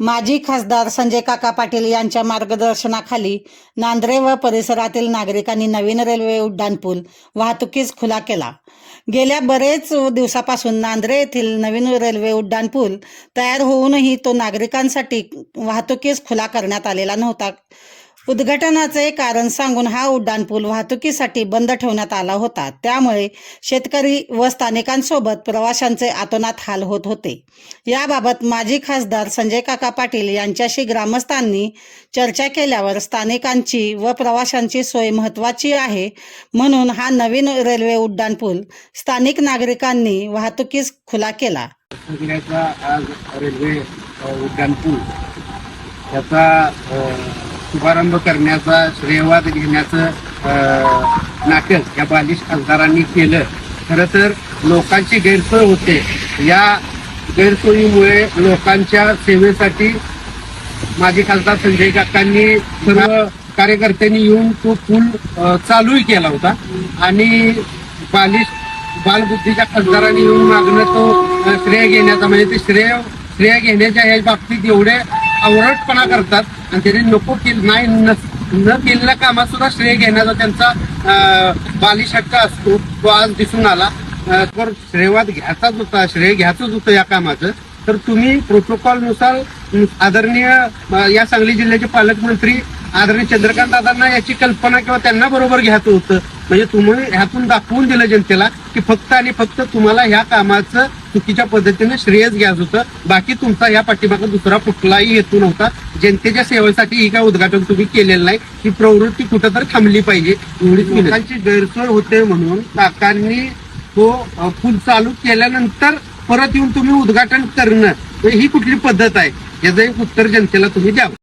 माजी खासदार संजय काका पाटील यांच्या मार्गदर्शनाखाली नांद्रे व परिसरातील नागरिकांनी नवीन रेल्वे उड्डाणपूल वाहतुकीस खुला केला. गेल्या बरेच दिवसापासून नांद्रे येथील नवीन रेल्वे उड्डाणपूल तयार होऊनही तो नागरिकांसाठी वाहतुकीस खुला करण्यात आलेला नव्हता. उद्घाटनाचे कारण सांगून हा उड्डाणपूल वाहतुकीसाठी बंद ठेवण्यात आला होता. त्यामुळे शेतकरी व स्थानिकांसोबत प्रवाशांचे आतोनात हाल होत होते. याबाबत माजी खासदार संजय काका पाटील यांच्याशी ग्रामस्थांनी चर्चा केल्यावर स्थानिकांची व प्रवाशांची सोय महत्वाची आहे म्हणून हा नवीन रेल्वे उड्डाणपूल स्थानिक नागरिकांनी वाहतुकीस खुला केला. आज रेल्वे उड्डाणपूल त्याचा शुभारंभ करण्याचा श्रेयवाद घेण्याचं नाटक या बालिश खासदारांनी केलं. खरं तर लोकांची गैरसोय होते. या गैरसोयीमुळे लोकांच्या सेवेसाठी माजी खासदार संजय काकांनी सर्व कार्यकर्त्यांनी येऊन तो पूल चालूही केला होता. आणि बालिश बालबुद्धीच्या खासदारांनी येऊन मागणं तो श्रेय घेण्याचा म्हणजे ते श्रेय श्रेय घेण्याच्या या बाबतीत एवढे आवरटपणा करतात. आणि त्यांनी नको केलं नाही न न केलेल्या कामात सुद्धा श्रेय घेण्याचा त्यांचा बालिश हक्क असतो तो आज दिसून आला. तर श्रेयवाद घ्यायचाच होता श्रेय घ्यायचंच होतं या कामाचं. तर तुम्ही प्रोटोकॉलनुसार आदरणीय या सांगली जिल्ह्याचे पालकमंत्री आदरणीय चंद्रकांत दादांना याची कल्पना किंवा त्यांना बरोबर घ्यायचं होतं. म्हणजे तुम्ही ह्यातून दाखवून दिलं जनतेला की फक्त आणि फक्त तुम्हाला ह्या कामाचं चुकीच्या पद्धतीने श्रेयच घ्यायचं होतं. बाकी तुमचा या पाठीमागे दुसरा कुठलाही हेतू नव्हता. जनतेच्या सेवेसाठी ही काय उद्घाटन तुम्ही केलेलं नाही. ही प्रवृत्ती कुठंतरी थांबली पाहिजे. लोकांची गैरसोय होते म्हणून काकांनी तो पूल चालू केल्यानंतर परत येऊन तुम्ही उद्घाटन करणं ही कुठली पद्धत आहे? याचं एक उत्तर जनतेला तुम्ही द्यावं